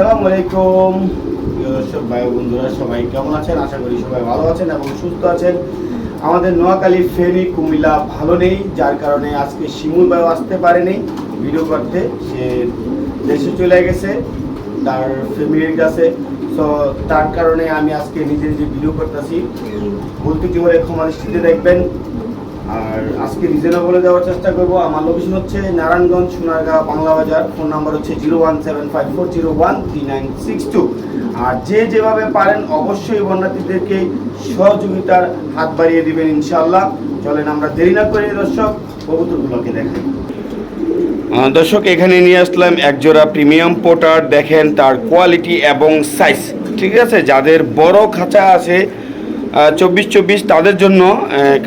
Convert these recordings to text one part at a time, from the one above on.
আসসালামু আলাইকুম। দর্শক, ভাই বন্ধুরা, সবাই কেমন আছেন? আশা করি সবাই ভালো আছেন এবং সুস্থ আছেন। আমাদের নোয়াখালী ফেরি কুমিল্লা ভালো নেই, যার কারণে আজকে শিমুল ভাইও আসতে পারেনি। ভিডিও করতে, সে দেশে চলে গেছে, তার ফ্যামিলির কাছে। তো তার কারণে আমি আজকে নিজে নিজে ভিডিও করতেছি। বলতে কি বলে ক্ষমা দৃষ্টিতে দেখবেন। আর আজকে রিজনেবলে দেওয়ার চেষ্টা করব। আমার লোকেশন হচ্ছে নারায়ণগঞ্জ সোনারগাঁ বাংলা বাজার। ফোন নাম্বার হচ্ছে zero one seven five four zero one three nine six two. আর যে যেভাবে পারেন অবশ্যই বন্যার্থীদেরকে সহযোগিতার হাত বাড়িয়ে দিবেন ইনশাআল্লাহ। চলেন আমরা দেরি না করে দর্শক কবুতরগুলোকে দেখেন দর্শক, এখানে নিয়ে আসলাম একজোড়া প্রিমিয়াম পোটার। দেখেন তার কোয়ালিটি এবং সাইজ ঠিক আছে? যাদের বড় খাঁচা আছে চব্বিশ চব্বিশ তাদের জন্য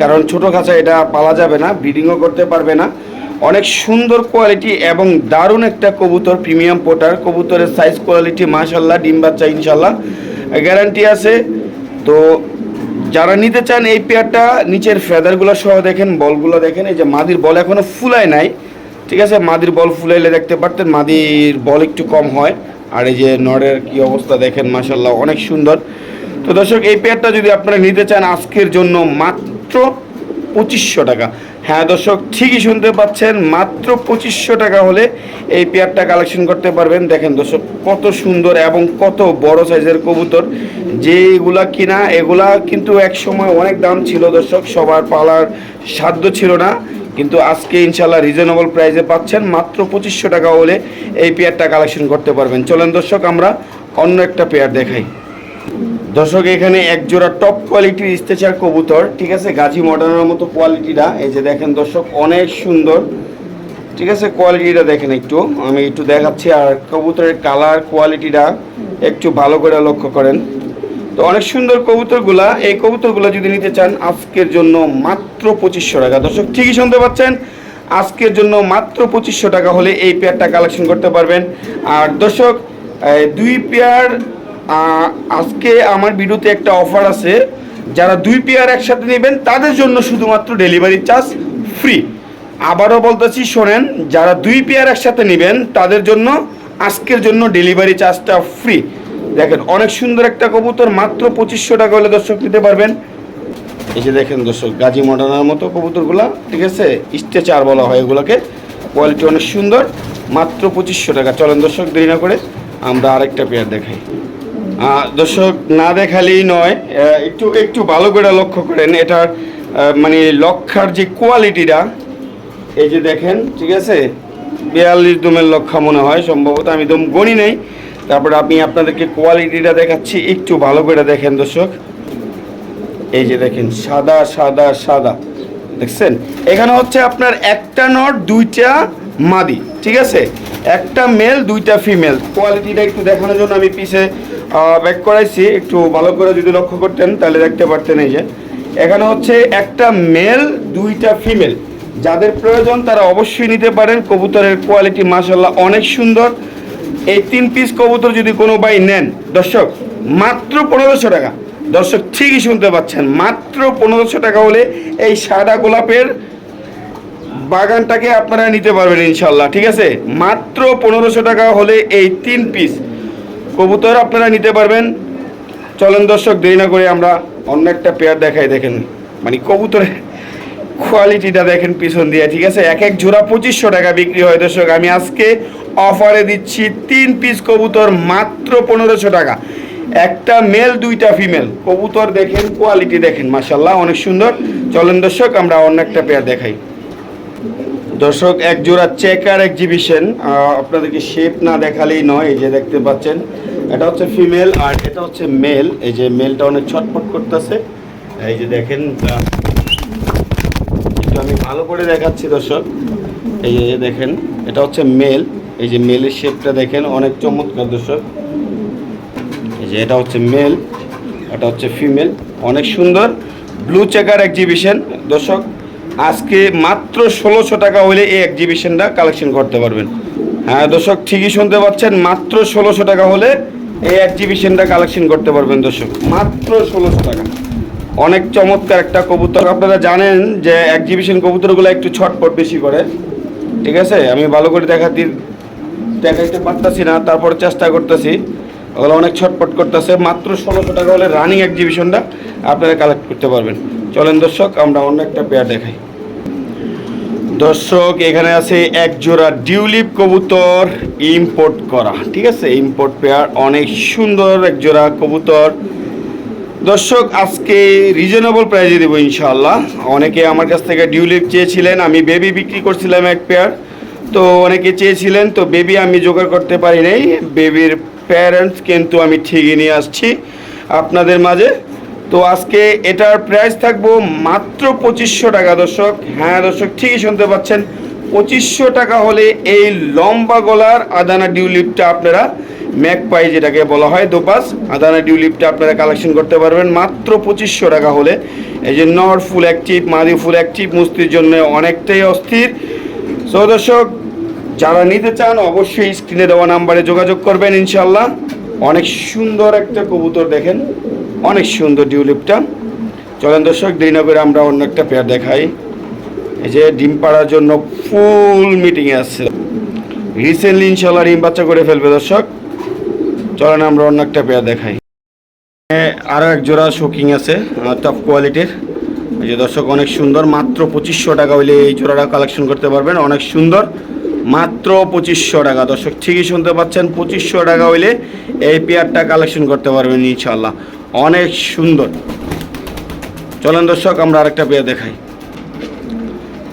কারণ ছোট খাঁচা, এটা পালা যাবে না ব্রিডিংও করতে পারবে না। অনেক সুন্দর কোয়ালিটি এবং দারুণ একটা কবুতর প্রিমিয়াম পোটার। কবুতরের সাইজ কোয়ালিটি মাশাল্লাহ ডিম বাচ্চা ইনশাল্লাহ গ্যারান্টি আছে। তো যারা নিতে চান এই পেয়ারটা নিচের ফেদারগুলো সহ দেখেন, বলগুলো দেখেন, এই যে মাদির বল এখনও ফুলায় নাই, ঠিক আছে? মাদির বল ফুলাইলে দেখতে পারতেন, মাদির বল একটু কম হয়। আর এই যে নড়ের কি অবস্থা দেখেন মাশাল্লাহ অনেক সুন্দর। তো দর্শক, এই পেয়ারটা যদি আপনারা নিতে চান আজকের জন্য মাত্র পঁচিশশো টাকা। হ্যাঁ দর্শক, ঠিকই শুনতে পাচ্ছেন, মাত্র পঁচিশশো টাকা হলে এই পেয়ারটা কালেকশন করতে পারবেন। দেখেন দর্শক, কত সুন্দর এবং কত বড় সাইজের কবুতর। যেগুলা কিনা, এগুলা কিন্তু এক সময় অনেক দাম ছিল দর্শক, সবার পালার সাধ্য ছিল না। কিন্তু আজকে ইনশাল্লাহ রিজনেবল প্রাইসে পাচ্ছেন, মাত্র পঁচিশশো টাকা হলে এই পেয়ারটা কালেকশন করতে পারবেন। চলেন দর্শক, আমরা অন্য একটা পেয়ার দেখাই। দর্শক, এখানে এক জোড়া টপ কোয়ালিটির স্টেচার কবুতর, ঠিক আছে? গাজী মডার্নের মতো কোয়ালিটিটা এই যে দেখেন দর্শক, অনেক সুন্দর। ঠিক আছে? কোয়ালিটিটা দেখেন একটু। আমি একটু দেখাচ্ছি, আর কবুতরের কালার কোয়ালিটিটা একটু ভালো করে লক্ষ্য করেন। তো অনেক সুন্দর কবুতরগুলা। এই কবুতরগুলো যদি নিতে চান, আজকের জন্য মাত্র পঁচিশশো টাকা। দর্শক, ঠিকই শুনতে পাচ্ছেন? আজকের জন্য মাত্র পঁচিশশো টাকা হলে এই পেয়ারটা কালেকশন করতে পারবেন। আর দর্শক দুই পেয়ার আজকে আমার ভিডিওতে একটা অফার আছে। যারা দুই পেয়ার একসাথে নেবেন, তাদের জন্য শুধুমাত্র ডেলিভারি চার্জ ফ্রি আবারও বলতেছি, শোনেন, যারা দুই পেয়ার একসাথে নেবেন, তাদের জন্য আজকের জন্য ডেলিভারি চার্জটা ফ্রি দেখেন, অনেক সুন্দর একটা কবুতর, মাত্র পঁচিশশো টাকা হলে দর্শক নিতে পারবেন। এই যে দেখেন দর্শক, গাজী মডার্নার মতো কবুতরগুলা, ঠিক আছে? স্টেচার বলা হয় এগুলোকে। কোয়ালিটি অনেক সুন্দর, মাত্র পঁচিশশো টাকা। চলেন দর্শক, দেরি না করে আমরা আরেকটা পেয়ার দেখাই। দর্শক, না দেখালেই নয় একটু একটু ভালো করে লক্ষ্য করেন, এটার মানে লক্ষার যে কোয়ালিটিটা, এই যে দেখেন, ঠিক আছে? বিয়াল্লিশ দমের লক্ষা মনে হয়, সম্ভবত আমি দম গণি নেই। তারপরে আমি আপনাদেরকে কোয়ালিটিটা দেখাচ্ছি, একটু ভালো করে দেখেন দর্শক। এই যে দেখেন, সাদা সাদা সাদা, দেখছেন? এখানে হচ্ছে আপনার একটা নট, দুইটা মাদি, ঠিক আছে? একটা মেল দুইটা ফিমেল কোয়ালিটিটা একটু দেখানোর জন্য আমি পিছে ব্যাক করাইছি। একটু ভালো করে যদি লক্ষ্য করতেন, তাহলে দেখতে পারতেন এই যে। এখানে হচ্ছে একটা মেল দুইটা ফিমেল যাদের প্রয়োজন, তারা অবশ্যই নিতে পারেন। কবুতরের কোয়ালিটি মাসাল্লাহ অনেক সুন্দর। এই তিন পিস কবুতর যদি কোনো ভাই নেন, দর্শক, মাত্র পনেরোশো টাকা। দর্শক, ঠিকই শুনতে পাচ্ছেন। মাত্র পনেরোশো টাকা হলে এই সাদা গোলাপের বাগানটাকে আপনারা নিতে পারবেন ইনশাল্লাহ, ঠিক আছে? মাত্র পনেরোশো টাকা হলে এই তিন পিস কবুতর আপনারা নিতে পারবেন। চলেন দর্শক, দেরি না করে আমরা অন্য একটা পেয়ার দেখাই, দেখেন। মানে কবুতরের কোয়ালিটিটা দেখেন পিছন দিয়ে, ঠিক আছে? এক এক জোড়া পঁচিশশো টাকা বিক্রি হয় দর্শক। আমি আজকে অফারে দিচ্ছি তিন পিস কবুতর মাত্র পনেরোশো টাকা। একটা মেল দুইটা ফিমেল কবুতর দেখেন কোয়ালিটি দেখেন মাসাল্লাহ অনেক সুন্দর। চলেন দর্শক, আমরা অন্য একটা পেয়ার দেখাই। দর্শক, এক জোড়া চেকার এক্সিবিশন আপনাদেরকে শেপ না দেখালেই নয়, এই যে দেখতে পাচ্ছেন, এটা হচ্ছে ফিমেল আর এটা হচ্ছে মেল এই যে মেলটা অনেক ছটফট করতেছে। এই যে দেখেন একটু আমি ভালো করে দেখাচ্ছি দর্শক। এই যে দেখেন, এটা হচ্ছে মেল এই যে মেলের শেপটা দেখেন, অনেক চমৎকার দর্শক। এই যে এটা হচ্ছে মেল এটা হচ্ছে ফিমেল অনেক সুন্দর। ব্লু চেকার এক্সিবিশন দর্শক আজকে মাত্র ষোলোশো টাকা হলে এই এক্সিবিশনটা কালেকশন করতে পারবেন। হ্যাঁ দর্শক, ঠিকই শুনতে পাচ্ছেন, মাত্র ষোলোশো টাকা হলে এই এক্সিবিশনটা কালেকশন করতে পারবেন দর্শক। মাত্র ষোলোশো টাকা। অনেক চমৎকার একটা কবুতর। আপনারা জানেন যে এক্সিবিশন কবুতরগুলো একটু ছটপট বেশি করে। ঠিক আছে? আমি ভালো করে দেখাতে, দেখাইতে পারতাছি না, তারপর চেষ্টা করতেছি। ওগুলো অনেক ছটপট করতেছে। মাত্র ষোলোশো টাকা হলে রানিং এক্সিবিশনটা আপনারা কালেক্ট করতে পারবেন। চলেন দর্শক, আমরা অন্য একটা পেয়ার দেখাই। দর্শক, এখানে আছে এক জোড়া ডিউলিপ কবুতর ইম্পোর্ট করা। ঠিক আছে? ইম্পোর্ট পেয়ার অনেক সুন্দর এক জোড়া কবুতর। দর্শক, আজকে রিজনেবল প্রাইজে দেবো ইনশাল্লাহ অনেকে আমার কাছ থেকে ডিউলিপ চেয়েছিলেন, আমি বেবি বিক্রি করছিলাম এক পেয়ার তো অনেকে চেয়েছিলেন, তো বেবি আমি জোগাড় করতে পারি নাই। বেবির প্যারেন্টস কিন্তু আমি ঠিকই নিয়ে আসছি। আপনাদের মাঝে তো আজকে এটার প্রাইস থাকব মাত্র পঁচিশশো টাকা, দর্শক। হ্যাঁ দর্শক, ঠিকই শুনতে পাচ্ছেন। পঁচিশশো টাকা হলে এই লম্বা গলার আদানা ডিউলিপটা আপনারা ম্যাকপাই যেটাকে বলা হয়, দোপাস, আদানা ডিউলিপটা আপনারা কালেকশন করতে পারবেন। মাত্র পঁচিশশো টাকা হলে। এই যে নর ফুল অ্যাক্টিভ মাদি ফুল অ্যাক্টিভ মুস্তির জন্য অনেকটাই অস্থির। সো দর্শক, যারা নিতে চান অবশ্যই স্ক্রিনে দেওয়া নাম্বারে যোগাযোগ করবেন ইনশাল্লাহ অনেক সুন্দর একটা কবুতর দেখেন। অনেক সুন্দর ডিউলিপটা চলেন দর্শক, দেরি করে আমরা অন্য একটা পেয়ার দেখাই। এই যে ডিম পাড়ার জন্য ফুল মিটিংয়ে আসছে। রিসেন্টলি ইনশাল্লাহ ডিম বাচ্চা করে ফেলবে দর্শক। চলেন আমরা অন্য একটা পেয়ার দেখাই। আরও এক জোড়া শোকিং আছে টপ কোয়ালিটির এই যে দর্শক, অনেক সুন্দর, মাত্র পঁচিশশো টাকা হইলে এই জোড়াটা কালেকশন করতে পারবেন। অনেক সুন্দর, মাত্র পঁচিশশো টাকা। দর্শক, ঠিকই শুনতে পাচ্ছেন, পঁচিশশো টাকা হইলে এই পেয়ারটা কালেকশন করতে পারবেন ইনশাল্লাহ অনেক সুন্দর। চলেন দর্শক, আমরা আরেকটা পেয়ে দেখাই।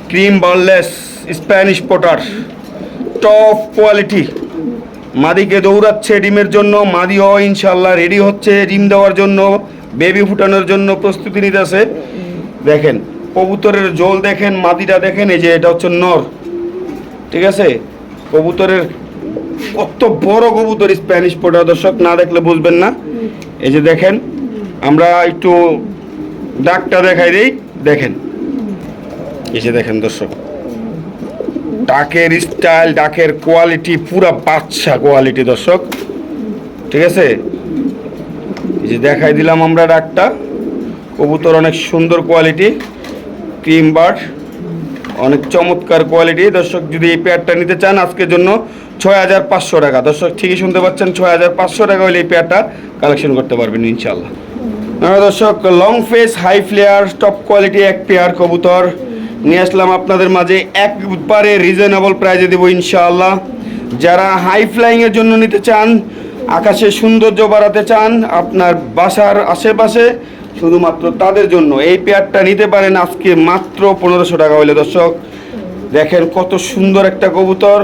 Cream barless Spanish pouter top quality মাদিকে দৌড়াচ্ছে ডিমের জন্য, মাদি মাদিও ইনশাল্লাহ রেডি হচ্ছে, ডিম দেওয়ার জন্য বেবি ফুটানোর জন্য প্রস্তুতি নিতেছে। দেখেন, কবুতরের জল দেখেন, মাদিটা দেখেন, এই যে এটা হচ্ছে নর। ঠিক আছে? কবুতরের কত বড় কবুতর স্প্যানিশ পোটা দর্শক, না দেখলে বুঝবেন না। এই যে দেখেন, আমরা একটু ডাকটা দেখাই দিই, দেখেন। এই যে দেখেন দর্শক ডাকের স্টাইল ডাকের কোয়ালিটি পুরা বাচ্চা কোয়ালিটি দর্শক। ঠিক আছে? এই যে দেখাই দিলাম আমরা ডাকটা কবুতর অনেক সুন্দর কোয়ালিটি ক্রিম বার্ড অনেক চমৎকার কোয়ালিটি দর্শক, যদি এই পেয়ারটা নিতে চান, আজকের জন্য ছয় হাজার পাঁচশো টাকা। দর্শক, ঠিকই শুনতে পাচ্ছেন, ছয় হাজার পাঁচশো টাকা হলে এই পেয়ারটা কালেকশন করতে পারবেন ইনশাল্লাহ হ্যাঁ দর্শক long face high flyer top quality এক পেয়ার কবুতর। নিয়ে আসলাম আপনাদের মাঝে একবারে রিজনেবল প্রাইজে দেবো, ইনশাআল্লাহ। যারা হাই ফ্লাইংয়ের জন্য নিতে চান, আকাশে সৌন্দর্য বাড়াতে চান, আপনার বাসার আশেপাশে শুধুমাত্র তাদের জন্য। এই পেয়ারটা নিতে পারেন আজকে মাত্র পনেরোশো টাকা হলে দর্শক। দেখেন কত সুন্দর একটা কবুতর।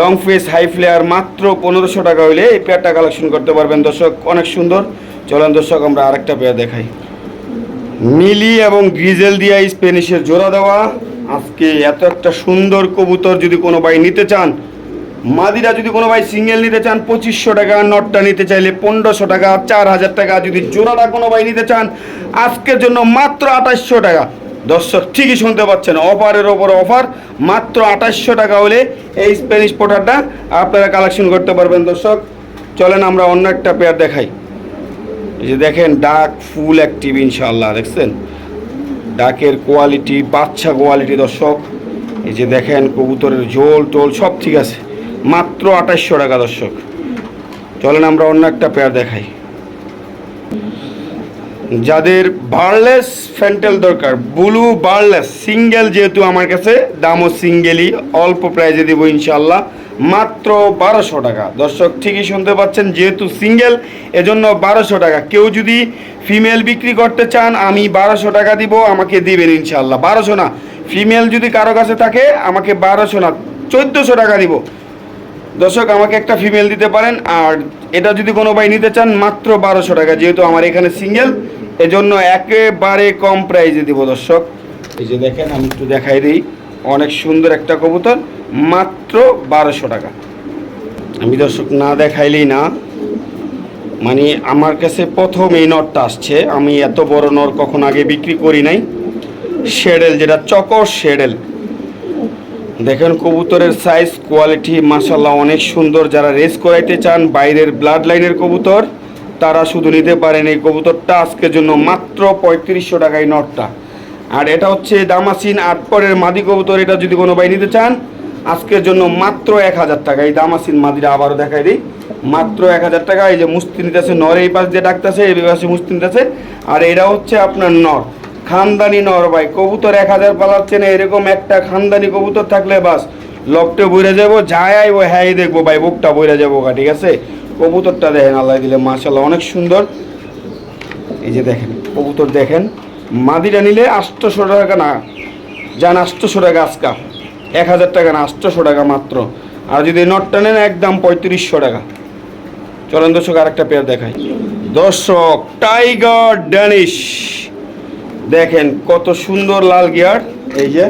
লং ফেস হাই ফ্লেয়ার মাত্র পনেরোশো টাকা হইলে এই পেয়ারটা কালেকশন করতে পারবেন দর্শক। অনেক সুন্দর। চলেন দর্শক, আমরা আরেকটা পেয়ার দেখাই। মিলি এবং গ্রিজেল দিয়া স্পেনিশের জোড়া দেওয়া। আজকে এত একটা সুন্দর কবুতর যদি কোনো ভাই নিতে চান মাদিরা যদি কোনো ভাই সিঙ্গেল নিতে চান, পঁচিশশো টাকা, নটটা নিতে চাইলে পনেরোশো টাকা চার হাজার টাকা যদি জোড়াটা কোনো ভাই নিতে চান, আজকের জন্য মাত্র আঠাশশো টাকা। দর্শক, ঠিকই শুনতে পাচ্ছেন, অফারের ওপর অফার, মাত্র আঠাশশো টাকা হলে এই স্প্যানিশ পোটারটা আপনারা কালেকশন করতে পারবেন। দর্শক, চলেন আমরা অন্য একটা পেয়ার দেখাই। এই যে দেখেন ডাক ফুল অ্যাক্টিভ ইনশাল্লাহ দেখছেন? ডাকের কোয়ালিটি বাচ্চা কোয়ালিটি দর্শক। এই যে দেখেন, কবুতরের ঝোল টোল সব ঠিক আছে। মাত্র আঠাশশো টাকা, দর্শক। চলেন আমরা অন্য একটা পেয়ার দেখাই। যাদের বার্লেস ফ্যান্টেল দরকার ব্লু বার্লেস সিঙ্গেল যেহেতু আমার কাছে, দামও সিঙ্গেলই অল্প প্রাইজে দেবো ইনশাল্লাহ মাত্র বারোশো টাকা। দর্শক, ঠিকই শুনতে পাচ্ছেন, যেহেতু সিঙ্গেল এজন্য বারোশো টাকা। কেউ যদি ফিমেল বিক্রি করতে চান, আমি বারোশো টাকা দিব, আমাকে দিবেন ইনশাল্লাহ বারোশো না ফিমেল যদি কারও কাছে থাকে, আমাকে বারোশো না, চোদ্দোশো টাকা দিব। দর্শক, আমাকে একটা ফিমেল দিতে পারেন, আর এটা যদি কোনো ভাই নিতে চান, মাত্র বারোশো টাকা, যেহেতু আমার এখানে সিঙ্গেল এজন্য একেবারে কম প্রাইজে দিব দর্শক। এই যে দেখেন, আমি একটু দেখাই দিই, অনেক সুন্দর একটা কবুতর, মাত্র বারোশো টাকা। আমি দর্শক, না দেখাইলেই না মানে আমার কাছে প্রথম এই নটটা আসছে, আমি এত বড় নর কখন আগে বিক্রি করি নাই। শেডেল, যেটা চকর শেডেল দেখেন, কবুতরের সাইজ কোয়ালিটি মাসাল্লাহ অনেক সুন্দর। যারা রেস করাইতে চান, বাইরের ব্লাড লাইনের কবুতর, তারা শুধু নিতে পারেন এই কবুতরটা। আজকের জন্য মাত্র পঁয়ত্রিশশো টাকায় নটটা। আর এটা হচ্ছে দামাসিন আট পরের মাদি কবুতর। এটা যদি কোনো ভাই নিতে চান, আজকের জন্য মাত্র এক হাজার টাকা। এই দামাসিন মাদিরা আবারও দেখাই দিই। মাত্র এক হাজার টাকা। এই যে মুস্তি নিতেছে, নর এই পাশ দিয়ে ডাকতেছে, এই পাশে মুস্তি নিতেছে। আর এটা হচ্ছে আপনার নর। খানদানি নর ভাই, কবুতর এক হাজার পালাচ্ছে না, এরকম একটা খানদানি কবুতর থাকলে বাস, লকটে বইরে যাব যাই আইবো হ্যাঁ দেখব ভাই, বুকটা বইরে যাব গা, ঠিক আছে? কবুতরটা দেখেন, আল্লাহ দিলে মাশাল্লাহ অনেক সুন্দর। এই যে দেখেন, কবুতর দেখেন, মাদিরা নিলে আটশোশো টাকা না যান আটশোশো টাকা আজকা, এক হাজার টাকা না আটশোশো টাকা মাত্র। আর যদি নটটা নেন, একদম পঁয়ত্রিশশো টাকা। চলেন দর্শক, আরেকটা পেয়ার দেখাই। দর্শক টাইগার ড্যানিশ দেখেন কত সুন্দর লাল গিয়ার। এই যে।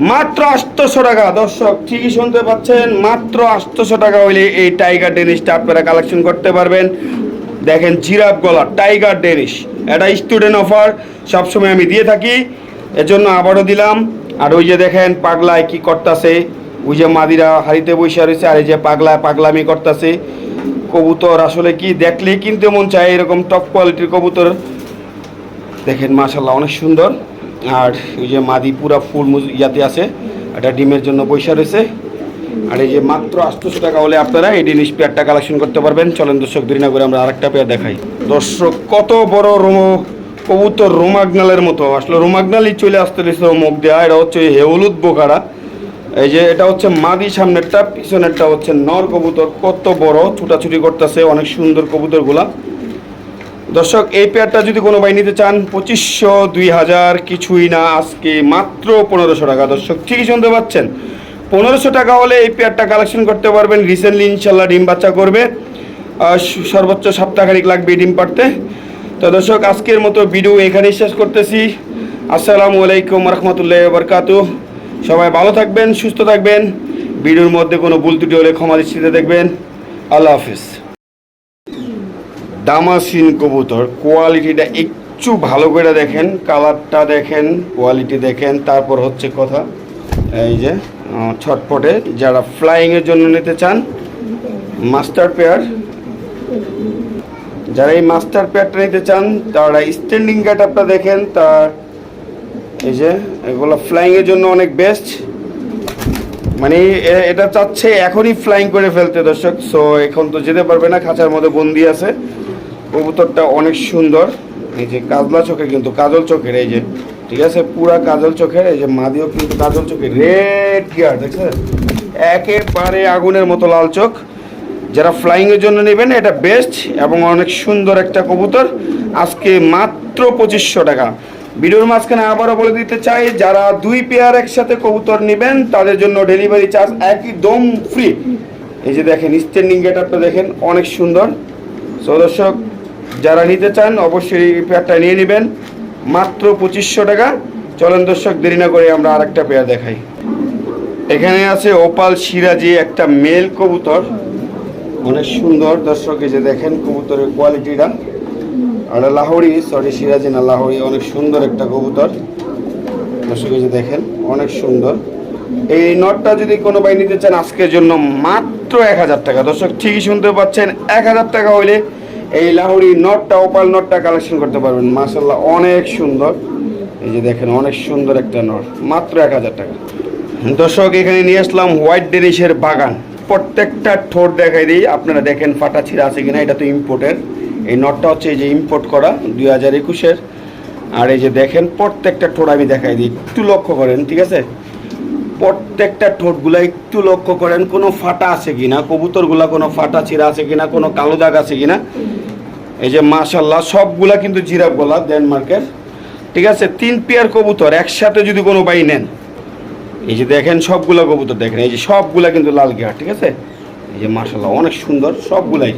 মাত্র আটশোশো টাকা। দর্শক, ঠিকই শুনতে পাচ্ছেন, মাত্র আটশোশো টাকা হইলে এই টাইগার ডেনিশটা আপনারা কালেকশন করতে পারবেন। দেখেন জিরাফ গলা, টাইগার ডেনিশ। এটা স্টুডেন্ট অফার সবসময় আমি দিয়ে থাকি। এজন্য আবারও দিলাম। আর ওই যে দেখেন, পাগলায় কি করতেছে? ওই যে মাদিরা হাড়িতে বসে রয়েছে, আর এই যে পাগলায় পাগলামি করতেছে। কবুতর আসলে কি দেখলেই কিনতে মন চায়, এরকম টপ কোয়ালিটির কবুতর। দেখেন মাশাল্লাহ অনেক সুন্দর। আর এই যে মাদি পুরা ফুল ইয়াতে আছে, এটা ডিমের জন্য পয়সা রয়েছে। আর এই যে মাত্র আটশোশো টাকা হলে আপনারা এই জিনিস পেয়ারটা কালেকশন করতে পারবেন। চলেন দর্শক দেরি না করে আমরা আরেকটা পেয়ার দেখাই। দর্শক, কত বড় রোম, কবুতর রোমাগনালের মতো। আসলে রোমাগনালই চলে আসতে রয়েছে মুখ দেওয়া এটা হচ্ছে হলুদ বোকারা। এই যে এটা হচ্ছে মাদি সামনেরটা, পিছনেরটা হচ্ছে নর কবুতর। কত বড়, ছুটাছুটি করতেছে, অনেক সুন্দর কবুতরগুলা। দর্শক, এই পেয়ারটা যদি কোনো ভাই নিতে চান, পঁচিশশো দুই হাজার কিছুই না, আজকে মাত্র পনেরোশো টাকা। দর্শক, ঠিকই শুনতে পাচ্ছেন, পনেরোশো টাকা হলে এই পেয়ারটা কালেকশন করতে পারবেন। রিসেন্টলি ইনশাল্লাহ ডিম বাচ্চা করবে। সর্বোচ্চ সপ্তাহখানিক লাগবে ডিম পাড়তে। তো দর্শক, আজকের মতো ভিডিও এখানেই শেষ করতেছি। আসসালামু আলাইকুম রহমতুল্লাহ বরকাত সবাই ভালো থাকবেন, সুস্থ থাকবেন। ভিডিওর মধ্যে কোনো ভুল ত্রুটি হলে ক্ষমা দৃষ্টিতে দেখবেন। আল্লাহ হাফিজ। দামাসিন কবুতর। কোয়ালিটিটা একটু ভালো করে দেখেন, কালারটা দেখেন, কোয়ালিটি দেখেন। তারপর হচ্ছে কথা, এই যে ছটপটে যারা ফ্লাইংয়ের জন্য নিতে চান মাস্টার পেয়ার যারা এই মাস্টার পেয়ারটা নিতে চান, তারা স্ট্যান্ডিং গেট আপটা দেখেন, তার এই যে, এগুলো ফ্লাইংয়ের জন্য অনেক বেস্ট মানে এটা চাচ্ছে এখনই ফ্লাইং করে ফেলতে দর্শক। সো এখন তো যেতে পারবে না, খাঁচার মধ্যে বন্দি আছে। কবুতরটা অনেক সুন্দর। এই যে কাজলা চোখের কিন্তু কাজল চোখের, এই যে, ঠিক আছে? পুরা কাজল চোখের, এই যে মাদিও কিন্তু কাজল চোখের। রেড গিয়ার দেখছেন? একেবারে আগুনের মতো লাল চোখ। যারা ফ্লাইং এর জন্য নেবেন, এটা বেস্ট এবং অনেক সুন্দর একটা কবুতর। আজকে মাত্র পঁচিশশো টাকা। ভিডিওর মাঝখানে আবারও বলে দিতে চাই, যারা দুই পেয়ার একসাথে কবুতর নেবেন, তাদের জন্য ডেলিভারি চার্জ একদম ফ্রি এই যে দেখেন স্ট্যান্ডিং গেট আপটা দেখেন, অনেক সুন্দর। সো দর্শক যারা নিতে চান অবশ্যই এই পেয়ারটা নিয়ে নেবেন। মাত্র পঁচিশশো টাকা। চলেন দর্শক, দেরি না করে আমরা আরেকটা পেয়ার দেখাই। এখানে আছে ওপাল সিরাজি, একটা মেল কবুতর। অনেক সুন্দর দর্শক যে দেখেন কবুতরের কোয়ালিটিটা আর লাহোরি সরি সিরাজি না, লাহোরি, অনেক সুন্দর একটা কবুতর। দর্শক যে দেখেন, অনেক সুন্দর। এই নটটা যদি কোনো ভাই নিতে চান, আজকের জন্য মাত্র এক হাজার টাকা। দর্শক, ঠিকই শুনতে পাচ্ছেন, এক হাজার টাকা হইলে এই লাহোরি নটটা, ওপাল নটটা কালেকশন করতে পারবেন। মাসাল্লাহ অনেক সুন্দর। এই যে দেখেন, অনেক সুন্দর একটা নট। মাত্র এক হাজার টাকা। দর্শক, এখানে নিয়ে আসলাম হোয়াইট ডেনিশের বাগান। প্রত্যেকটা ঠোঁট দেখাই দিই। আপনারা দেখেন ফাটা ছিঁড়া আছে কিনা, এটা তো ইম্পোর্টের এই নটটা হচ্ছে এই যে ইম্পোর্ট করা, দুই হাজার একুশের। আর এই যে দেখেন, প্রত্যেকটা ঠোঁট আমি দেখাই দিই। একটু লক্ষ্য করেন, ঠিক আছে? প্রত্যেকটা ঠোঁটগুলা একটু লক্ষ্য করেন, কোনো ফাটা আছে কিনা, কবুতরগুলা কোনো ফাটা ছিঁড়া আছে কিনা, কোনো কালো দাগ আছে কিনা। এই যে মাশাল্লাহ সবগুলা কিন্তু জিরাফ গলা ডেনমার্কের। ঠিক আছে? তিন পেয়ার কবুতর, একসাথে যদি কোনো বাই নেন। এই যে দেখেন, সবগুলা কবুতর দেখেন। এই যে সবগুলা কিন্তু লাল গিয়ার ঠিক আছে? এই যে মাশাল্লাহ অনেক সুন্দর সবগুলাই।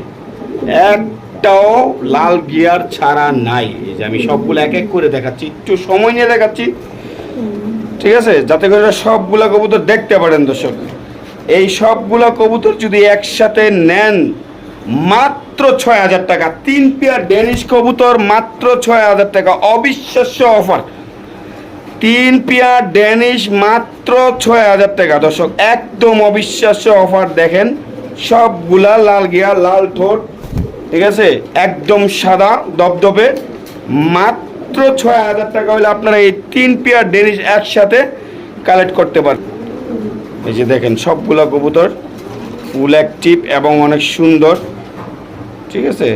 একটাও লাল গিয়ার ছাড়া নাই। এই যে আমি সবগুলো এক এক করে দেখাচ্ছি, একটু সময় নিয়ে দেখাচ্ছি। ঠিক আছে? যাতে করে সবগুলা কবুতর দেখতে পারেন দর্শক। এই সবগুলা কবুতর যদি একসাথে নেন মাত্র ছয় হাজার টাকা। তিন পেয়ার ডেনিশ কবুতর মাত্র ছয় হাজার টাকা। অবিশ্বাস্য অফার তিন পেয়ার ড্যানিশ মাত্র ছয় হাজার টাকা। দর্শক, একদম অবিশ্বাস্য অফার দেখেন। সবগুলা লাল গিয়া লাল ঠোঁট, ঠিক আছে? একদম সাদা দবদবে মাত্র ছয় হাজার টাকা হলে আপনারা এই তিন পেয়ার ডেনিশ একসাথে কালেক্ট করতে পারেন এই যে দেখেন, সবগুলা কবুতর ফুল অ্যাক্টিভ এবং অনেক সুন্দর। ঠিক আছে?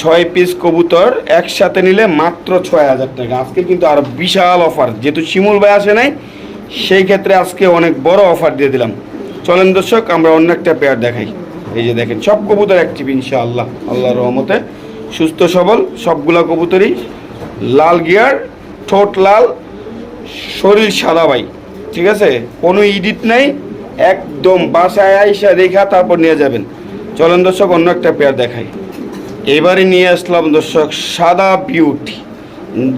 ছয় পিস কবুতর একসাথে নিলে মাত্র ছয় হাজার টাকা। আজকে কিন্তু আরও বিশাল অফার যেহেতু শিমুল ভাই আসে নাই, সেই ক্ষেত্রে আজকে অনেক বড় অফার দিয়ে দিলাম। চলেন দর্শক, আমরা অন্য একটা পেয়ার দেখাই। এই যে দেখেন, সব কবুতর অ্যাক্টিভ ইনশাআল্লাহ, আল্লাহর রহমতে। সুস্থ, সবল, সবগুলা কবুতরই। লাল গিয়ার ঠোঁট লাল, শরীর সাদা ভাই। ঠিক আছে? কোনো ইডিট নাই একদম বাসায় আইসা রেখা তারপর নিয়ে যাবেন। চলেন দর্শক, অন্য একটা পেয়ার দেখাই। এবারে নিয়ে আসলাম দর্শক, সাদা বিউটি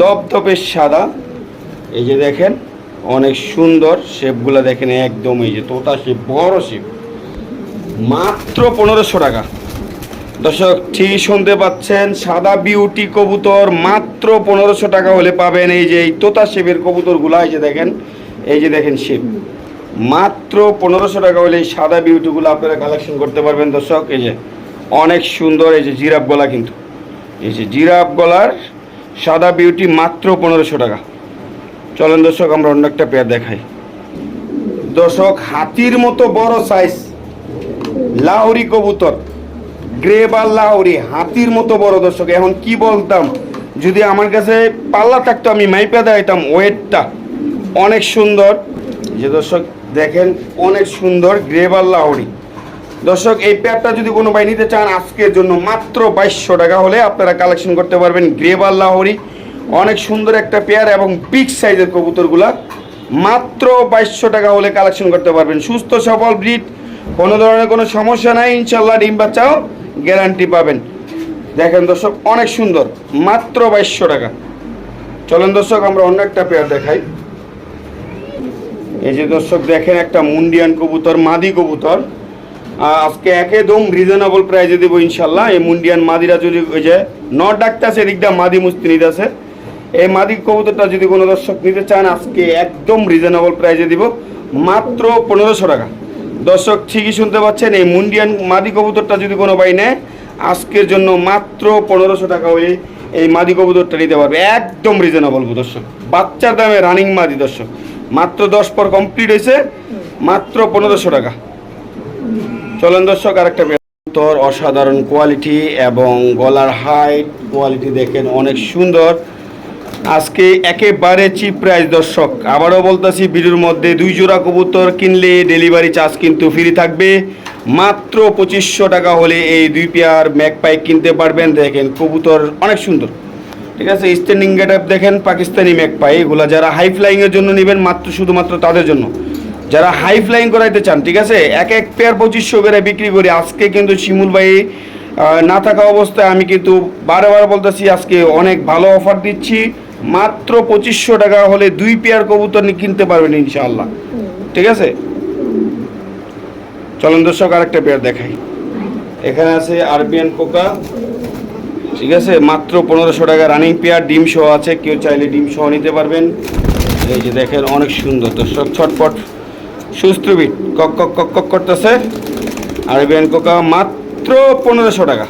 দপদপে সাদা। এই যে দেখেন, অনেক সুন্দর শেপগুলো দেখেন, একদম এই যে তোতা শেপ বড় শেপ মাত্র পনেরোশো টাকা। দর্শক, ঠিক শুনতে পাচ্ছেন, সাদা বিউটি কবুতর মাত্র পনেরোশো টাকা হলে পাবেন। এই যে এই তোতা শেপের কবুতরগুলো, এই যে দেখেন, এই যে দেখেন শেপ মাত্র পনেরোশো টাকা হলে এই সাদা বিউটিগুলো আপনারা কালেকশন করতে পারবেন দর্শক। এই যে অনেক সুন্দর এই যে জিরাফ গলা কিন্তু। এই যে জিরাফ গলার সাদা বিউটি মাত্র পনেরোশো টাকা। চলেন দর্শক, আমরা অন্য একটা পেয়ার দেখাই। দর্শক, হাতির মতো বড় সাইজ লাহোরি কবুতর গ্রেবার লাহোরি, হাতির মতো বড় দর্শক। এখন কি বলতাম, যদি আমার কাছে পাল্লা থাকতো, আমি মাইপা দেখাইতাম ওয়েটটা অনেক সুন্দর। যে দর্শক দেখেন অনেক সুন্দর গ্রেবার লাহোরি দর্শক, এই পেয়ারটা যদি কোনো ভাই নিতে চান, আজকের জন্য মাত্র বাইশশো টাকা হলে আপনারা কালেকশন করতে পারবেন গ্রেবার লাহোরি অনেক সুন্দর একটা পেয়ার এবং বিগ সাইজের কবুতরগুলা। মাত্র বাইশশো টাকা হলে কালেকশন করতে পারবেন। সুস্থ, সবল ব্রিড কোনো ধরনের কোনো সমস্যা নাই। ইনশাল্লাহ ডিম বাচ্চাও গ্যারান্টি পাবেন। দেখেন দর্শক, অনেক সুন্দর। মাত্র বাইশশো টাকা। চলেন দর্শক, আমরা অন্য একটা পেয়ার দেখাই। এই যে দর্শক, দেখেন একটা মুন্ডিয়ান কবুতর, মাদি কবুতর। আজকে একদম রিজনেবল প্রাইজে দেবো ইনশাল্লাহ। এই মুন্ডিয়ান মাদিরা যদি ওই যে নট ডাকতেছে এদিকটা মাদি মুস্তি নিতেছে। এই মাদি কবুতরটা যদি কোনো দর্শক নিতে চান, আজকে একদম রিজনেবল প্রাইজে দিব, মাত্র পনেরোশো টাকা। দর্শক, ঠিকই শুনতে পাচ্ছেন, এই মুন্ডিয়ান মাদি কবুতরটা যদি কোনো ভাই নেয়, আজকের জন্য মাত্র পনেরোশো টাকা হলে এই মাদি কবুতরটা নিতে পারবে। একদম রিজনেবল দর্শক। বাচ্চার দামে রানিং মাদি দর্শক। মাত্র দশ পর কমপ্লিট হয়েছে, মাত্র পনেরোশো টাকা। চলেন দর্শক, আরেকটা তোর অসাধারণ কোয়ালিটি এবং গলার হাইট কোয়ালিটি দেখেন অনেক সুন্দর। আজকে একেবারে চিপ প্রাইস দর্শক। আবারও বলতেছি, ভিডিওর মধ্যে দুই জোড়া কবুতর কিনলে ডেলিভারি চার্জ কিন্তু ফ্রি থাকবে। মাত্র পঁচিশশো টাকা হলে এই দুই পেয়ার ম্যাকপাই কিনতে পারবেন। দেখেন কবুতর অনেক সুন্দর। ঠিক আছে স্ট্যান্ডিং গেট আপ দেখেন, পাকিস্তানি ম্যাকপাই এগুলো যারা হাই ফ্লাইংয়ের জন্য নেবেন, মাত্র শুধুমাত্র তাদের জন্য। যারা হাই ফ্লাইং করাইতে চান, ঠিক আছে, এক এক পেয়ার পঁচিশশো করে বিক্রি করি। আজকে কিন্তু শিমুল ভাই না থাকা অবস্থায় আমি কিন্তু বারে বারে বলতেছি, আজকে অনেক ভালো অফার দিচ্ছি। মাত্র পঁচিশশো টাকা হলে দুই পেয়ার কবুতর কিনতে পারবেন ইনশাআল্লাহ। ঠিক আছে? চলুন দর্শক, আরেকটা পেয়ার দেখাই। এখানে আছে আরবিয়ান কোকা। ঠিক আছে, মাত্র পনেরোশো টাকা রানিং পেয়ার ডিম সহ আছে, কেউ চাইলে ডিম সহ নিতে পারবেন। এই যে দেখেন, অনেক সুন্দর দর্শক, ছটপট। সুস্থবিট কক কক কক কক করতেছে। আরবিয়ান কোকা, মাত্র পনেরোশো টাকা।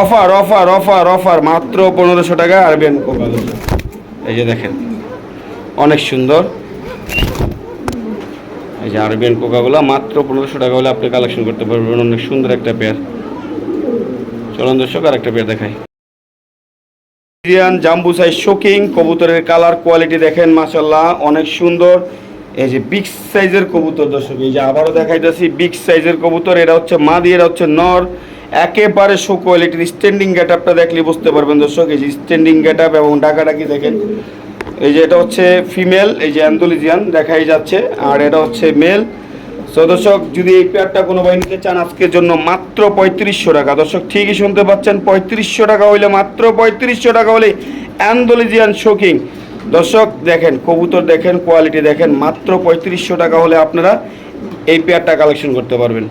অফার অফার অফার অফার, মাত্র পনেরোশো টাকা আরবিয়ান কোকা এই যে দেখেন, অনেক সুন্দর। এই যে আরবিয়ান কোকাগুলো, মাত্র পনেরোশো টাকা হলে আপনি কালেকশন করতে পারবেন, অনেক সুন্দর একটা পেয়ার চলুন দর্শক আর একটা পেয়ার দেখাই। ইন্ডিয়ান জাম্বু সাইজ শোকিং কবুতরের কালার কোয়ালিটি দেখেন মাসাল্লাহ অনেক সুন্দর। এই যে বিগ সাইজের কবুতর দর্শক, এই যে আবারও দেখাইতেছি বিগ সাইজের কবুতর, এটা হচ্ছে মা মাদি এরা হচ্ছে নর। একেবারে শো কোয়ালিটির স্ট্যান্ডিং গেট আপটা দেখলে বুঝতে পারবেন দর্শক, এই যে স্ট্যান্ডিং গেট আপ এবং ডাকাডাকি দেখেন। এই যে এটা হচ্ছে ফিমেল এই যে অ্যান্থোলিজিয়ান দেখাই যাচ্ছে, আর এটা হচ্ছে মেল সো দর্শক, যদি এই পেয়ারটা কোনো ভাই নিতে চান, আজকের জন্য মাত্র পঁয়ত্রিশশো টাকা। দর্শক, ঠিকই শুনতে পাচ্ছেন, পঁয়ত্রিশশো টাকা হইলে মাত্র পঁয়ত্রিশশো টাকা হলে অ্যান্ডোলিজিয়ান শোকিং দর্শক, দেখেন, কবুতর দেখেন কোয়ালিটি দেখেন, মাত্র পঁয়ত্রিশশো টাকা হলে আপনারা এই পেয়ারটা কালেকশন করতে পারবেন।